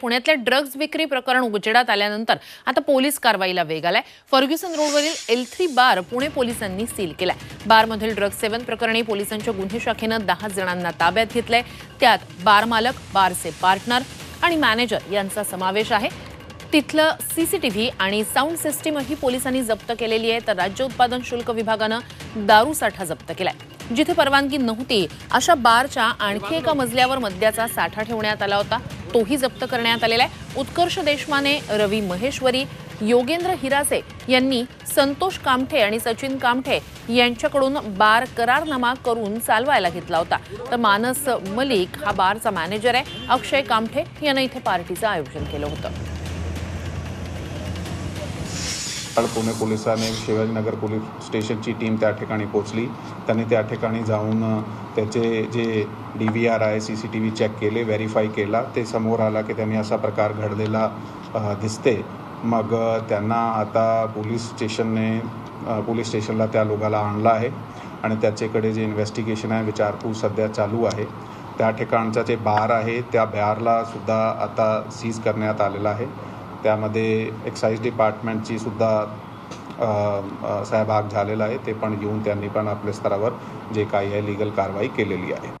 पुण्यातल्या ड्रग्ज विक्री प्रकरण उजेडात आल्यानंतर आता पोलीस कारवाईला वेग आलाय. फर्ग्युसन रोडवरील एल थ्री बार पुणे पोलिसांनी सील केलाय. बारमधील ड्रग्ज सेवन प्रकरणी पोलिसांच्या गुन्हे शाखेनं दहा जणांना ताब्यात घेतलंय. त्यात बार मालक बारचे पार्टनर आणि मॅनेजर यांचा समावेश आहे. तिथलं सीसीटीव्ही आणि साऊंड सिस्टीमही पोलिसांनी जप्त केलेली आहे तर राज्य उत्पादन शुल्क विभागानं दारू साठा जप्त केलाय. जिथे परवानगी नव्हती अशा बारच्या आणखी एका मजल्यावर मद्याचा साठा ठेवण्यात आला होता. तोही जप्त करण्यात आलेला आहे. उत्कर्ष देशमाने रवी महेश्वरी योगेंद्र हिरासे यांनी संतोष कामठे आणि सचिन कामठे यांच्याकडून बार करारनामा करून चालवायला घेतला होता. तर मानस मलिक हा बारचा मॅनेजर आहे. अक्षय कामठे यानं इथे पार्टीचं आयोजन केलं होतं. काल पुणे पोलिसांनी शिवाजीनगर पोलीस स्टेशनची टीम त्या ठिकाणी पोचली त्यांनी त्या ठिकाणी जाऊन त्याचे जे डी व्ही आर आहे C C T V check केले व्हेरीफाय केला. ते समोर आला की त्यांनी असा प्रकार घडलेला दिसते. मग त्यांना आता पोलीस स्टेशनने पोलीस स्टेशनला त्या लोकाला आणला आहे आणि त्याच्याकडे जे इन्व्हेस्टिगेशन आहे विचारपूस सध्या चालू आहे. त्या ठिकाणचा जे बार आहे त्या बारला सुद्धा आता सीज करण्यात आलेला आहे. त्यामध्ये एक्साईज डिपार्टमेंटची सुद्धा सहभाग झालेला आहे. ते पण येऊन त्यांनी पण आपल्या स्तरावर जे काही आहे लिगल कारवाई केलेली आहे.